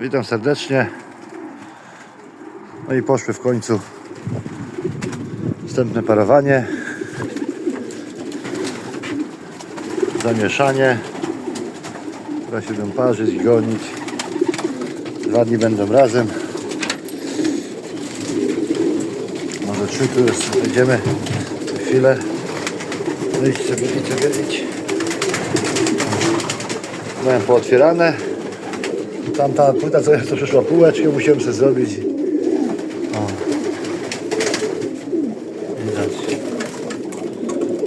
Witam serdecznie. No i poszły w końcu wstępne parowanie. Zamieszanie. Teraz się będą parzyć i gonić. Dwa dni będą razem. Może trzy tu już będziemy. Chwilę. No idź sobie, sobie, idź. Miałem pootwierane. Tamta płyta, co, co przyszła półeczkę, musiałem sobie zrobić. O. Widać.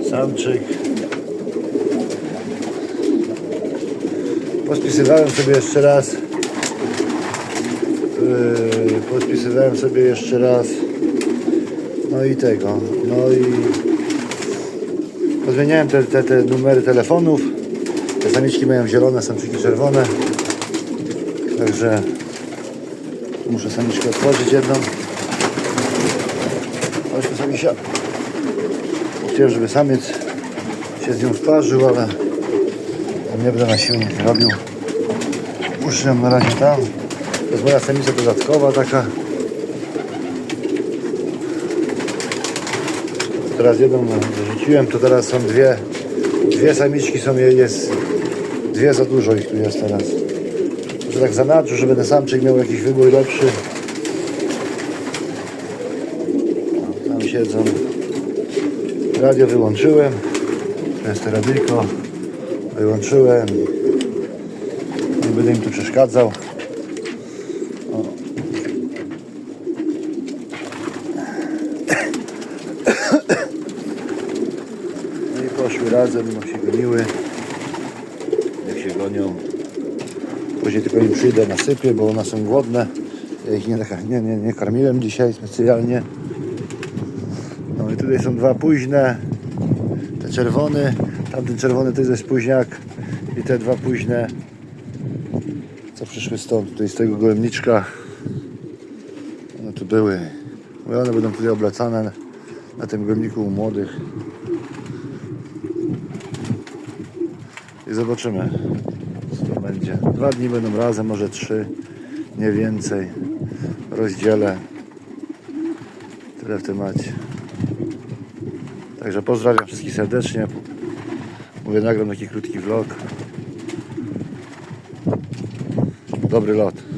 Samczyk. Pospisywałem sobie jeszcze raz. Yy, pospisywałem sobie jeszcze raz. No i tego. No i pozmieniałem te, te, te numery telefonów. Te samiczki mają zielone, samczyki czerwone. Także muszę samiczkę otworzyć jedną. Tu samisia. Chciałem, żeby samiec się z nią sparzył, ale nie będę na siłę nic robił. Muszę ją na razie tam. To jest moja samica dodatkowa taka. Teraz jedną wyrzuciłem, to teraz są dwie. Dwie samiczki są, jest dwie za dużo ich tu jest teraz. Że tak zanadrzu, żeby ten samczyk miał jakiś wybór lepszy. Tam siedzą. Radio wyłączyłem. To jest radyjko. Wyłączyłem. Nie będę im tu przeszkadzał. O. No i poszły razem, no się goniły. Jak się gonią. Później tylko im przyjdę, nasypię, bo one są głodne. Ja ich nie, nie, nie, nie karmiłem dzisiaj specjalnie. No i tutaj są dwa późne. Te czerwony, tamten czerwony to jest późniak. I te dwa późne, co przyszły stąd, tutaj z tego gołębniczka. One tu były. I one będą tutaj oblecane na tym gołębniku u młodych. I zobaczymy, to będzie. Dwa dni będą razem, może trzy, nie więcej. Rozdzielę. Tyle w temacie. Także pozdrawiam wszystkich serdecznie. Mówię, nagram taki krótki vlog. Dobry lot.